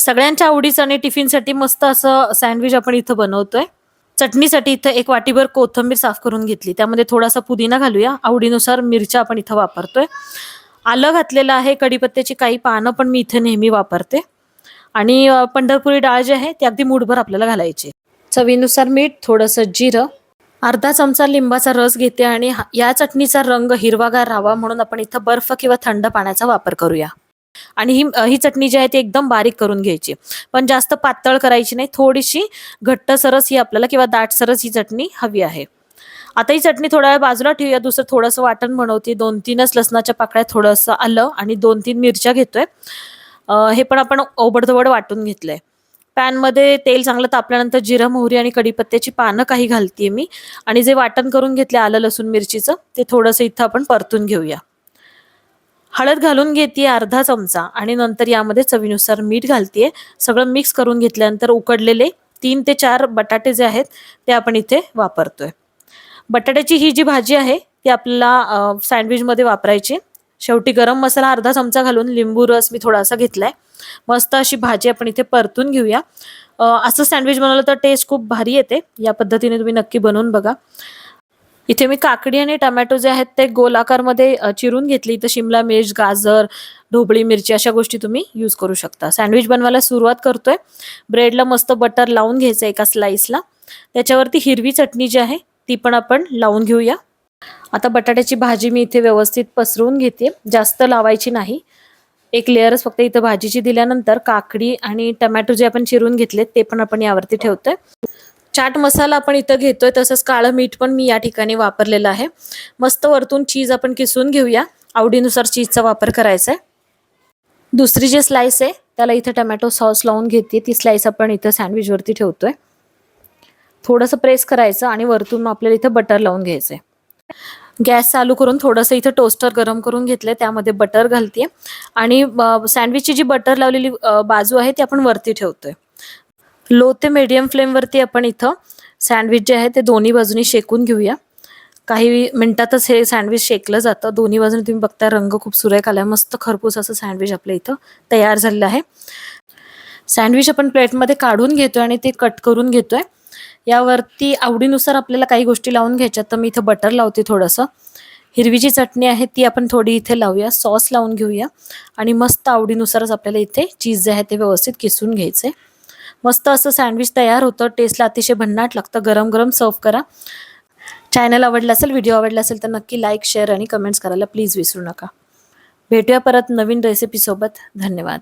सगळ्यांच्या आवडीचं आणि टिफिनसाठी मस्त असं सँडविच आपण इथं बनवतोय. चटणीसाठी इथं एक वाटीभर कोथिंबीर साफ करून घेतली. त्यामध्ये थोडासा पुदिना घालूया. आवडीनुसार मिरच्या आपण इथं वापरतोय. आलं घातलेलं आहे कढीपत्त्याची काही पानं पण मी इथे नेहमी वापरते. आणि पंढरपुरी डाळ जी आहे ती अगदी मूठभर आपल्याला घालायची चवीनुसार मीठ थोडंसं जिरं अर्धा चमचा लिंबाचा रस घेते आणि हा- या चटणीचा रंग हिरवागार राहावा म्हणून आपण इथं बर्फ किंवा थंड पाण्याचा वापर करूया. आणि ही ही चटणी जी आहे ती एकदम बारीक करून घ्यायची. पण जास्त पातळ करायची नाही थोडीशी घट्ट सरस ही आपल्याला किंवा दाट सरस ही चटणी हवी आहे. आता ही चटणी थोड्या वेळ बाजूला ठेवूया दुसरं थोडंसं वाटण बनवते. दोन तीनच लसणाच्या पाकळ्या थोडंसं आलं आणि दोन तीन मिरच्या घेतोय. हे पण आपण ओबडधोबड वाटून घेतलंय. पॅनमध्ये तेल चांगलं तापल्यानंतर जिरं मोहरी आणि कढीपत्त्याची पानं काही घालतीये मी. आणि जे वाटण करून घेतले आलं लसूण मिरचीचं ते थोडंसं इथं आपण परतून घेऊया. हळद घालून घेते अर्धा चमचा आणि नंतर यामध्ये चवीनुसार मीठ घालतीये. सगळं मिक्स करून घेतल्यानंतर उकडलेले तीन ते चार बटाटे जे आहेत ते आपण इथे वापरतोय. बटाट्याची ही जी भाजी आहे ती आपल्याला सँडविचमध्ये वापरायची. शेवटी गरम मसाला अर्धा चमचा घालून लिंबू रस मी थोडासा घेतलाय. मस्त अशी भाजी आपण इथे परतून घेऊया. असं सँडविच बनवलं तर टेस्ट खूप भारी येते. या पद्धतीने तुम्ही नक्की बनवून बघा. इथे मी काकडी आणि टमॅटो जे आहेत ते गोलाकारमध्ये आकारमध्ये चिरून घेतली. इथं शिमला मिर्च गाजर ढोबळी मिरची अशा गोष्टी तुम्ही यूज करू शकता. सँडविच बनवायला सुरुवात करतोय. ब्रेडला मस्त बटर लावून घ्यायचं एका स्लाइसला त्याच्यावरती हिरवी चटणी जी आहे ती पण आपण लावून घेऊया. आता बटाट्याची भाजी मी इथे व्यवस्थित पसरवून घेते. जास्त लावायची नाही. एक लेअरच फक्त इथं भाजीची दिल्यानंतर काकडी आणि टमॅटो जे आपण चिरून घेतले ते पण आपण यावरती ठेवतोय. चाट मसाला आपण इथं घेतोय तसंच काळं मीठ पण मी या ठिकाणी वापरलेलं आहे. मस्त वरतून चीज आपण किसून घेऊया. आवडीनुसार चीजचा वापर करायचा आहे दुसरी जी स्लाइस आहे त्याला इथं टमॅटो सॉस लावून घेते. ती स्लाइस आपण इथं सँडविचवरती ठेवतोय. थोडंसं प्रेस करायचं आणि वरतून मग आपल्याला इथं बटर लावून घ्यायचं गॅस चालू करून थोडंसं इथं टोस्टर गरम करून घेतलंय त्यामध्ये बटर घालते आणि सँडविचची जी बटर लावलेली बाजू आहे ती आपण वरती ठेवतोय. लो ते मीडियम फ्लेमवरती आपण इथं सँडविच जे आहे ते दोन्ही बाजूनी शेकून घेऊया. काही मिनटातच हे सँडविच शेकलं जातं. दोन्ही बाजूने तुम्ही बघता रंग खूप सुरेख आलाय. मस्त खरपूस असं सँडविच आपल्या इथं तयार झालेलं आहे. सँडविच आपण प्लेटमध्ये काढून घेतोय आणि ते कट करून घेतोय. यावरती आवडीनुसार आपल्याला काही गोष्टी लावून घ्यायच्यात तर मी इथं बटर लावते थोडंसं. हिरवी जी चटणी आहे ती आपण थोडी इथे लावूया. सॉस लावून घेऊया. आणि मस्त आवडीनुसारच आपल्याला इथे चीज जे आहे ते व्यवस्थित किसून घ्यायचे मस्त असं सँडविच तयार होतं. टेस्टला अतिशय भन्नाट लागतं. गरम गरम सर्व करा. चॅनल आवडला असेल व्हिडिओ आवडला असेल तर नक्की लाईक शेअर आणि कमेंट्स करायला प्लीज विसरू नका. भेटूया परत नवीन रेसिपीसोबत धन्यवाद.